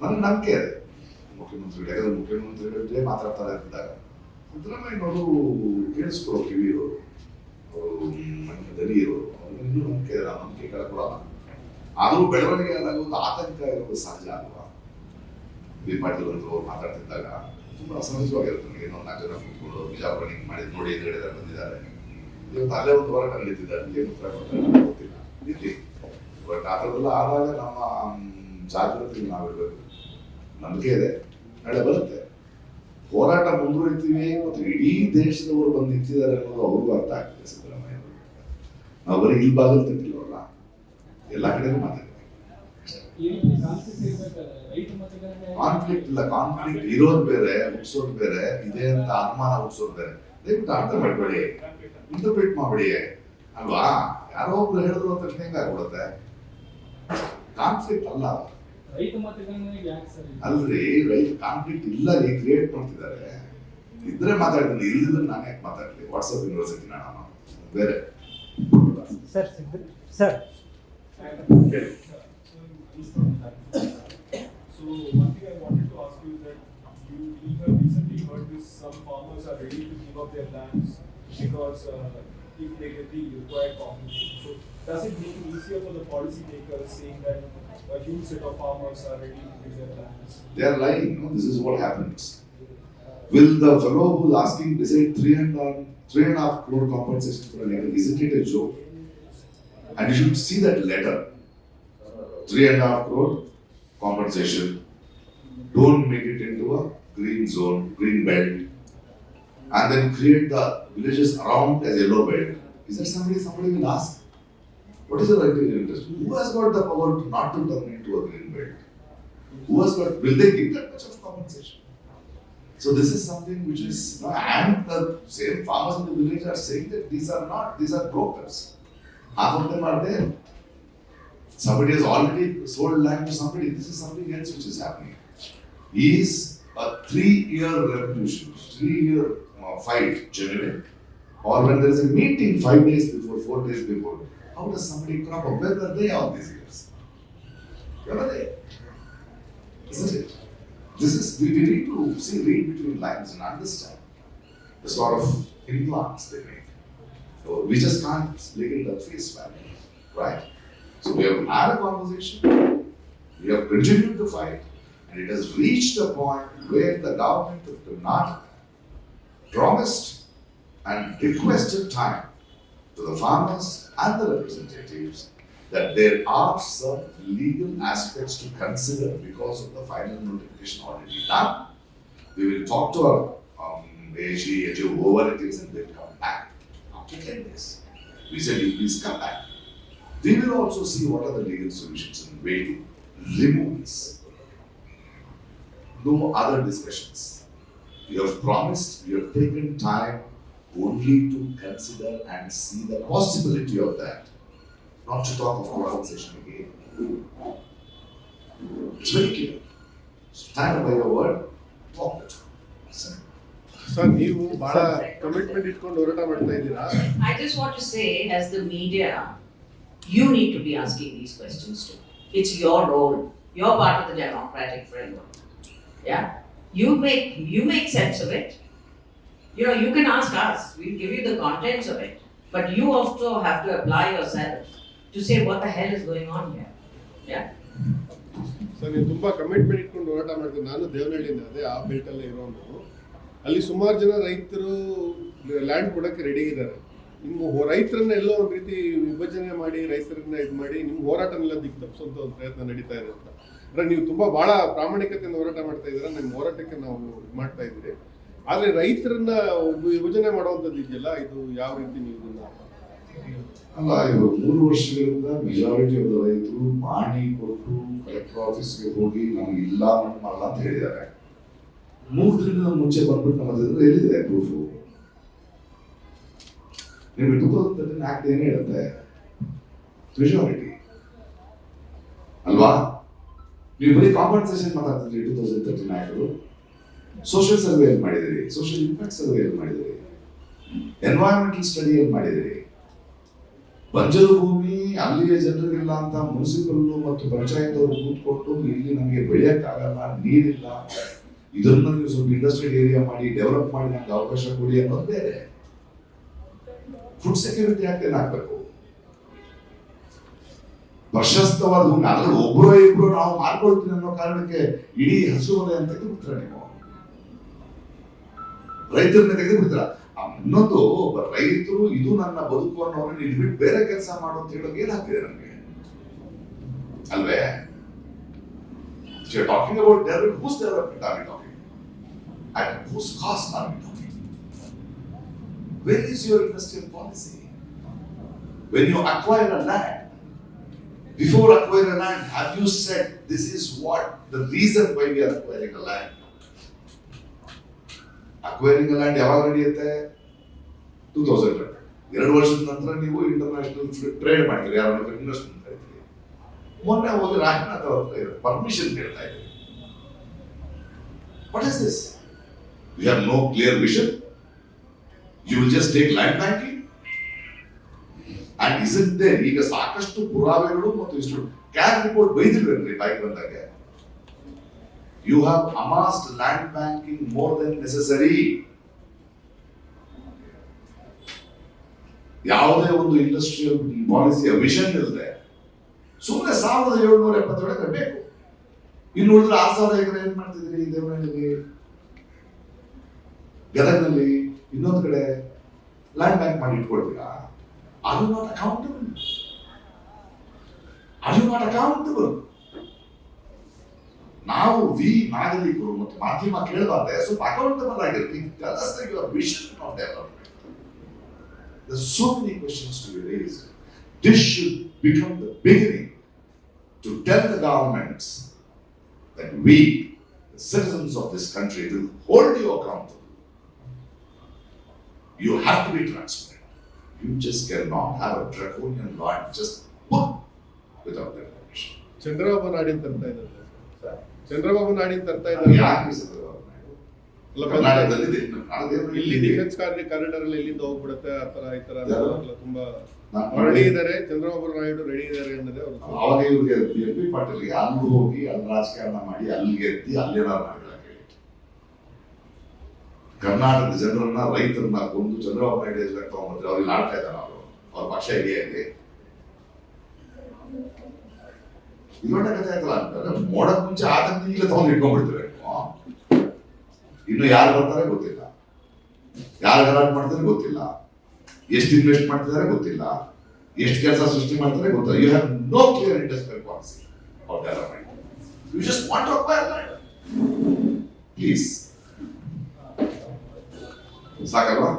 ನನಗೆ ನಂಬಿಕೆ ಇದೆ ಮುಖ್ಯಮಂತ್ರಿಗಳು, ಯಾಕಂದ್ರೆ ಮುಖ್ಯಮಂತ್ರಿಗಳ ಮಾತಾಡ್ತಾರೆ ಅಂದಾಗ ಸಿದ್ದರಾಮಯ್ಯನವರು ಕೇಳಿಸ್ಕೊಳ್ಳೋ ಕಿವಿಯವರು ಅವರು ನಮ್ಮ ದನಿ ಇರೋರು ಇನ್ನೂ ನಂಬಿಕೆ ಇದೆ ನಂಬಿಕೆ ಕಳ್ಕೊಳ್ಳೋಣ ಆದರೂ ಬೆಳವಣಿಗೆ ಆದಾಗ ಒಂದು ಆತಂಕ ಇರೋದು ಸಹಜ ಅಲ್ವಾ? ಬಿ ಪಾಟೀಲ್ ಅಂತ ಅವ್ರು ಮಾತಾಡ್ತಿದ್ದಾಗ ತುಂಬಾ ಅಸಹಜವಾಗಿರುತ್ತೆ ನನಗೆ ಇನ್ನೊಂದು ನಾಲ್ಕು ಜನ ಕೂತ್ಕೊಂಡು ಬಿಜಾಪುರ ಹಿಂಗೆ ಮಾಡಿ ನೋಡಿ ಎದುರುಗಡೆ ಬಂದಿದ್ದಾರೆ. ಇವತ್ತು ಅಲ್ಲೇ ಒಂದು ಹೋರಾಟ ನಡೀತಿದ್ದಾರೆ ಏನು ಉತ್ತರ ಕೊಡ್ತಾರೆ ಗೊತ್ತಿಲ್ಲ. ಇರ್ಲಿ ಬಟ್ ಆ ಆದಾಗ ನಮ್ಮ ಜಾಗೃತಿ ಮಾಡಬೇಕು ನಂಬಿಕೆ ಇದೆ. ನಾಳೆ ಬರುತ್ತೆ. ಹೋರಾಟ ಮುಂದುವರಿತೀವಿ ಮತ್ತು ಇಡೀ ದೇಶದವರು ಬಂದು ನಿಂತಿದ್ದಾರೆ ಅನ್ನೋದು ಅವ್ರಿಗೂ ಅರ್ಥ ಆಗ್ತದೆ ಸಿದ್ದರಾಮಯ್ಯ ನಾವು ಬರೀ ಇಲ್ಲಿ ಬಾಗಲ್ ತಿಂತಿಲ್ವಲ್ಲ ಎಲ್ಲ ಕಡೆಗೂ ಮಾತಾಡ್ತೀವಿ. ಕಾನ್ಫ್ಲಿಕ್ಟ್ ಇಲ್ಲ ಕಾನ್ಫ್ಲಿಕ್ಟ್ ಇರೋದು ಬೇರೆ ಹುಟ್ಟಿಸೋದು ಬೇರೆ, ಇದೆ ಅಂತ ಅನುಮಾನ ಹುಟ್ಟಿಸೋದು ಬೇರೆ. ದಯವಿಟ್ಟು ಅರ್ಥ ಮಾಡ್ಬೇಡಿ ಇಂಟರ್ಪ್ರಿಟ್ ಮಾಡ್ಬೇಡಿ. ಅಲ್ವಾ? ಯಾರೋ ಒಬ್ರು ಹೇಳಿದ್ರು ಅಂತ ಹೆಂಗಾಗ್ಬಿಡುತ್ತೆ? ಕಾನ್ಫ್ಲಿಕ್ಟ್ ಅಲ್ಲ. ರೈತ ಮತಗಳನ್ನ ಯಾಕೆ ಸರ್ ಇದು? ಅಲ್ರಿ ರೈತ ಕಾನ್ಫ್ಲಿಕ್ಟ್ ಇಲ್ಲ ರೀ ಕ್ರಿಯೇಟ್ ಮಾಡ್ತಿದ್ದಾರೆ ಇದ್ರೆ ಮಾತಾಡ್ತೀನಿ ಇಲ್ಲದಿದ್ರೆ ನಾನು ಯಾಕೆ ಮಾತಾಡ್ಲಿ ವಾಟ್ಸಪ್ ಯೂನಿವರ್ಸಿಟಿ ನಾನು ಬೇರೆ ಸರ್ ಸಿದ್ಧ ಸರ್ ಹೇಳಿ. So one thing I wanted to ask you is that you, we have recently heard this, some farmers are ready to give up their lands because uh, if they get the required compensation. So does it make it easier for the policy makers saying that a huge set of farmers are ready to give their lands? They are lying, no? This is what happens. Will the fellow who's asking decide three and three and a half crore compensation for an acre? Isn't it a joke? And you should see that letter. Three and a half crore compensation. Don't make it into a green zone, green belt. And then create the villages around as a yellow belt. Is that somebody somebody will ask? What is the right interest? Who has got the power to not to turn into a green belt? Who has got, will they give that much of compensation? So this is something which is, and the same farmers in the village are saying that these are not, these are brokers. Half of them are there. Somebody has already sold land to somebody, this is something else which is happening. Is a three-year revolution, three-year uh, fight genuine? Or when there is a meeting five days before, four days before, how does somebody crop up? Where were they all these years? Where were they? Isn't it? This is, we, we need to see, read between lines and understand the sort of implants they make. So we just can't live in at face value, right? So we have had a conversation, we have continued the fight, and it has reached a point where the government of Karnataka promised and requested time to the farmers and the representatives that there are some legal aspects to consider because of the final notification already done. We will talk to our um, AG, AG, whoever it is, and they'll come back after 10 days. We said, you please come back. We will also see what are the legal solutions and way to remove this. No other discussions. We have promised, we have taken time only to consider and see the possibility of that, not to talk of compensation again. It's very clear. Stand by your word, walk the talk. Simple. Sir ನೀವು ಬಹಳ commitment ಇಟ್ಕೊಂಡು ಹೋರಾಟ ಮಾಡ್ತಾ ಇದ್ದೀರಾ I just want to say, as the media, you need to be asking these questions too. It's your role. You're part of the democratic framework. Yeah? You make you make sense of it. You know, you can ask us. We'll give you the contents of it. But you also have to apply yourself to say what the hell is going on here. Yeah? Sir ನೀವು ತುಂಬಾ commitment ಇಟ್ಕೊಂಡು ಹೋರಾಟ ಮಾಡ್ತೀವಿ ನಾನು ದೇವನಹಳ್ಳಿಯಿಂದ ಅದೇ ಆ ಬೆಲ್ಟಲ್ಲೇ ಇರೋನು ಅಲ್ಲಿ ಸುಮಾರು ಜನ ರೈತರು ಲ್ಯಾಂಡ್ ಕೊಡೋಕ್ಕೆ ರೆಡಿ ಇದ್ದಾರೆ ನಿಮ್ಮ ರೈತರನ್ನ ಎಲ್ಲೋ ಒಂದು ರೀತಿ ವಿಭಜನೆ ಮಾಡಿ ರೈತರನ್ನ ಇದು ಮಾಡಿ ನಿಮ್ಮ ಹೋರಾಟನೆಲ್ಲ ದಿಕ್ಕು ತಪ್ಪಿಸುವಂತ ಒಂದು ಪ್ರಯತ್ನ ನಡೀತಾ ಇದೆ ಅಂತ ಅಂದ್ರೆ ನೀವು ತುಂಬಾ ಬಹಳ ಪ್ರಾಮಾಣಿಕತೆಯಿಂದ ಹೋರಾಟ ಮಾಡ್ತಾ ಇದ್ದೀರಾ ನಿಮ್ಮ ಹೋರಾಟಕ್ಕೆ ನಾವು ಮಾಡ್ತಾ ಇದ್ದೀರಿ ಆದ್ರೆ ರೈತರನ್ನ ಒಬ್ಬ ವಿಭಜನೆ ಮಾಡುವಂಥದ್ದು ಇದೆಯಲ್ಲ, ಇದು ಯಾವ ರೀತಿ ನೀವು ಅಲ್ಲ, ಇವರು ಮೂರು ವರ್ಷಗಳಿಂದ ಮೆಜಾರಿಟಿ ಆಫ್ ರೈತರು ಮಾಡಿ ಕೊಟ್ಟು ಕಲೆಕ್ಟರ್ ಆಫೀಸ್ಗೆ ಹೋಗಿ ನಾವು ಇಲ್ಲ ಮಾಡಲ್ಲ ಅಂತ ಹೇಳಿದ್ದಾರೆ. ಮೂರು ದಿನದ ಮುಂಚೆ ಬಂದ್ಬಿಟ್ಟು ನಮ್ಮ ಹತ್ರ ಎಲ್ಲಿದೆ ಪ್ರೂಫು ನಿಮಗೆ ಟೂ ತೌಸಂಡ್ ತರ್ಟೀನ್ ಆಕ್ಟ್ ಏನು ಹೇಳುತ್ತೆ? ಮೆಜಾರಿಟಿ ಅಲ್ವಾ? ನೀವು ಬರೀ compensation ಮಾತಾಡ್ತಿದ್ರಿ two thousand thirteen act social survey ಏನು ಮಾಡಿದಿರಿ. ಸೋಷಿಯಲ್ ಇಂಪ್ಯಾಕ್ಟ್ ಸರ್ವೆ ಏನು ಮಾಡಿದಿರಿ. ಎನ್ವೈರನ್ಮೆಂಟಲ್ ಸ್ಟಡಿ ಏನು ಮಾಡಿದಿರಿ. ಬಂಜರು ಭೂಮಿ ಅಲ್ಲಿಯ ಜನರಿಗಿಲ್ಲ ಅಂತ ಮುನ್ಸಿಪಲ್ ಮತ್ತು ಪಂಚಾಯತ್ ಅವರು ಕೂತ್ಕೊಂಡು ಇಲ್ಲಿ ನಮಗೆ ಬೆಳೆಯಕ್ಕಾಗಲ್ಲ, ನೀರಿಲ್ಲ. ಇದನ್ನ ನೀವು ಸ್ವಲ್ಪ ಇಂಡಸ್ಟ್ರಿಯಲ್ ಏರಿಯಾ ಮಾಡಿ ಡೆವಲಪ್ ಮಾಡಿ ನಮ್ಗೆ ಅವಕಾಶ ಕೊಡಿ ಅನ್ನೋದು ಬೇರೆ. ಫುಡ್ ಸೆಕ್ಯೂರಿಟಿ ಆಕ್ಟ್ ಏನಾಗಬೇಕು? ಪ್ರಶಸ್ತವಾದ ಭೂಮಿ ಅದ್ರಲ್ಲಿ ಒಬ್ಬರೋ ಇಬ್ರು ನಾವು ಮಾಡ್ಕೊಳ್ತೀನಿ ಅನ್ನೋ ಕಾರಣಕ್ಕೆ ಇಡೀ ಹಸುವಲೆ ಮನೆ ಅಂತ ಕೂತ್ರ ನೀವು? ರೈತರನ್ನ ತೆಗೆದು ಬಿಡ್ತೀರ ಅನ್ನೋದು ಒಬ್ಬ ರೈತರು ಇದು ನನ್ನ ಬದುಕು ಅನ್ನೋರನ್ನ ಇದ್ಬಿಟ್ಟು ಬೇರೆ ಕೆಲಸ ಮಾಡು ಅಂತ ಹೇಳೋಕೆ ಏನಾಗ್ತಿದೆ ನಮಗೆ? ಅಲ್ವೇ? Talking about develop whose development are talking at whose cost are talking where is your industrial policy when you acquire a land Before acquiring a land, have you said this is what the reason why we are acquiring a land? Acquiring land ಯಾವಾಗ ನಡೆಯುತ್ತೆ two thousand ಎರಡು ವರ್ಷದ ನಂತರ ನೀವು international trade ಮಾಡ್ತೀರಿ ಯಾರ investment ಮಾಡಿದ್ರಿ ಮೊನ್ನೆ ಹೋಗಿ ರಾಜನಾಥ್ ಅವ್ರ ಪರ್ಮಿಷನ್ ಕೇಳ್ತಾ ಇದ್ರಿ what is this we have no clear vision you will just take land banking and in there ಈಗ ಸಾಕಷ್ಟು ಪುರಾವೆಗಳು ಮತ್ತು ಇಷ್ಟು ಕ್ಯಾನ್ ರಿಪೋರ್ಟ್ ಬೈದಿಲ್ವೇನ್ರಿ? ಬಾಯ್ಗೆ ಬಂದಾಗ. You have amassed land banking more than necessary. ಯಾವುದೇ ಒಂದು ಇಂಡಸ್ಟ್ರಿಯಲ್ ಪಾಲಿಸಿಯ ವಿಷನ್ ಇಲ್ಲದೆ ಸುಮ್ಮನೆ ಸಾವಿರದ ಏಳ್ನೂರ ಎಪ್ಪತ್ತೇಳು ಎಕರೆ ಬೇಕು. ಇನ್ನು ಉಳಿದ್ರೆ ಆರು ಸಾವಿರ ಎಕರೆ ಏನ್ ಮಾಡ್ತಿದ್ರಿ ದೇವನಹಳ್ಳಿಲಿ ಗದಗನಲ್ಲಿ ಇನ್ನೊಂದು ಕಡೆ ಲ್ಯಾಂಡ್ ಬ್ಯಾಂಕ್ ಮಾಡಿ ಇಟ್ಕೊಳ್ತೀರಾ? ಅದು ನಾಟ್ ಅಕೌಂಟಬಲ್ ಅದು ನಾಟ್ ಅಕೌಂಟಬಲ್ ನಾವು ವಿ ನಾಗರಿಕರು ಮತ್ತು ಮಾಧ್ಯಮ ಕೇಳಬಾರ್ದೆ ಸ್ವಲ್ಪ ಅಕೌಂಟಬಲ್ ಆಗಿರ್ತೀವಿ your vision of development There's so many questions to be raised. This should become the beginning to tell the governments that we, the citizens of this country, will hold you accountable. You have to be transparent. You just cannot have a draconian law and just book without their permission. Chandrababu ನಾಡಿನ ತರ್ತಾ ಇದ್ದಾರೆ ಚಂದ್ರಬಾಬು ನಾಡಿನ ತರ್ತಾ ಇದ್ದಾರೆ. ಇಲ್ಲಿ. Defence corridor ಅಲ್ಲಿ ಎಲ್ಲಿಂದ ಹೋಗ್ಬಿಡುತ್ತೆ ಆ ತರ ಈ ತರ ತುಂಬಾ ರೆಡಿ ಇದ್ದಾರೆ. ಚಂದ್ರಬಾಬು ನಾಯ್ಡು ರೆಡಿ ಇದ್ದಾರೆ ಅನ್ನೋದೇ ಅವಾಗ ಇವ್ರಿಗೆ ಎಲ್ ಪಿ ಪಾಟೀಲ್ಗೆ ಅಲ್ಲಿ ಹೋಗಿ ಅಲ್ಲಿ ರಾಜಕಾರಣ ಮಾಡಿ ಅಲ್ಲಿಗೆ ಎತ್ತಿ ಅಲ್ಲೇನಾರು ಮಾಡ್ಕೊಳಕ್ಕೆ ಹೇಳಿ ಕರ್ನಾಟಕದ ಜನರನ್ನ ರೈತರನ್ನ ಕೊಂದು ಚಂದ್ರಬಾಬು ನಾಯ್ಡು ಹೆಸರು ತಗೊಂಡ್ಬಂದ್ರೆ ಅವ್ರಿಗೆ ನಾಡ್ತಾ ಇದ್ದಾರೆ ಅವರು. ಅವ್ರ ಪಕ್ಷ ಇದೆಯಲ್ಲಿ ಇದೊಂಡ ಕಥೆ ಆಗಲ್ಲ ಅಂತಂದ್ರೆ ಮೋಡಕ್ ಮುಂಚೆ ಆತಂಕ ಈಗಲೇ ತಗೊಂಡು ಇಟ್ಕೊಂಡ್ಬಿಡ್ತಾರೆ. ಇನ್ನು ಯಾರು ಬರ್ತಾರೆ ಗೊತ್ತಿಲ್ಲ. ಯಾರು ಗಲಾಟೆ ಮಾಡ್ತಾರೆ ಗೊತ್ತಿಲ್ಲ. ಎಷ್ಟು ಇನ್ವೆಸ್ಟ್ ಮಾಡ್ತಿದ್ದಾರೆ ಗೊತ್ತಿಲ್ಲ. ಎಷ್ಟು ಕೆಲಸ ಸೃಷ್ಟಿ ಮಾಡ್ತಾರೆ ಗೊತ್ತಿಲ್ಲ. You have no clear industrial policy of you want to please ಸಾಕಲ್ವಾ?